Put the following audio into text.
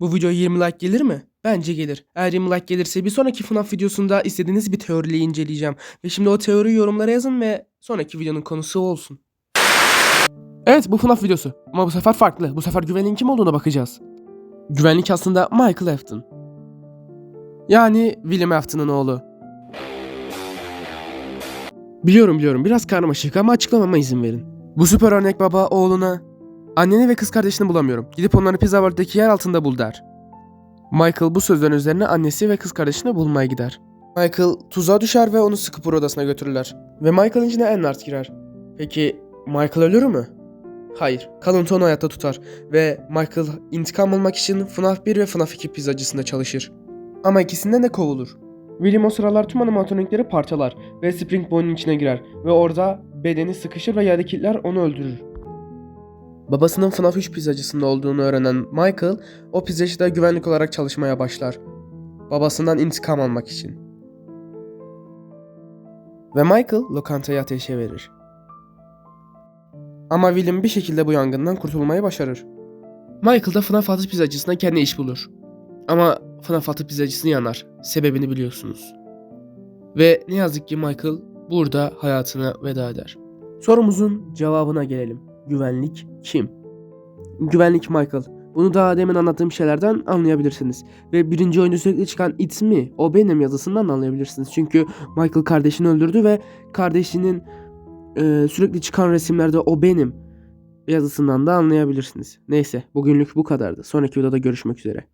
Bu videoya 20 like gelir mi? Bence gelir. Eğer 20 like gelirse bir sonraki FNAF videosunda istediğiniz bir teoriyle inceleyeceğim. Ve şimdi o teoriyi yorumlara yazın ve sonraki videonun konusu olsun. Evet bu FNAF videosu. Ama bu sefer farklı. Bu sefer güvenliğin kim olduğuna bakacağız. Güvenlik aslında Michael Afton. Yani William Afton'ın oğlu. Biliyorum biliyorum biraz karmaşık ama açıklamama izin verin. Bu süper örnek baba oğluna anneni ve kız kardeşini bulamıyorum. Gidip onları Pizza World'daki yer altında bul der. Michael bu sözlerin üzerine annesi ve kız kardeşini bulmaya gider. Michael tuzağa düşer ve onu sıkı odasına götürürler. Ve Michael'ın içine Ennard girer. Peki Michael ölür mü? Hayır. Kalıntı onu hayatta tutar ve Michael intikam almak için FNAF 1 ve FNAF 2 pizzacısında çalışır. Ama ikisinden de kovulur. William o sıralar tüm animatronikleri parçalar ve Spring Bonnie'nin içine girer ve orada bedeni sıkışır ve yerdekiler onu öldürür. Babasının FNAF 3 pizzacısında olduğunu öğrenen Michael, o pizzacıda güvenlik olarak çalışmaya başlar. Babasından intikam almak için. Ve Michael lokantayı ateşe verir. Ama William bir şekilde bu yangından kurtulmayı başarır. Michael da FNAF 6 pizzacısına kendi iş bulur. Ama FNAF 6 pizzacısı yanar. Sebebini biliyorsunuz. Ve ne yazık ki Michael burada hayatına veda eder. Sorumuzun cevabına gelelim. Güvenlik kim? Güvenlik Michael. Bunu daha demin anlattığım şeylerden anlayabilirsiniz. Ve birinci oyunda sürekli çıkan It's me, o benim yazısından da anlayabilirsiniz. Çünkü Michael kardeşini öldürdü ve kardeşinin e, sürekli çıkan resimlerde o benim yazısından da anlayabilirsiniz. Neyse bugünlük bu kadardı. Sonraki videoda görüşmek üzere.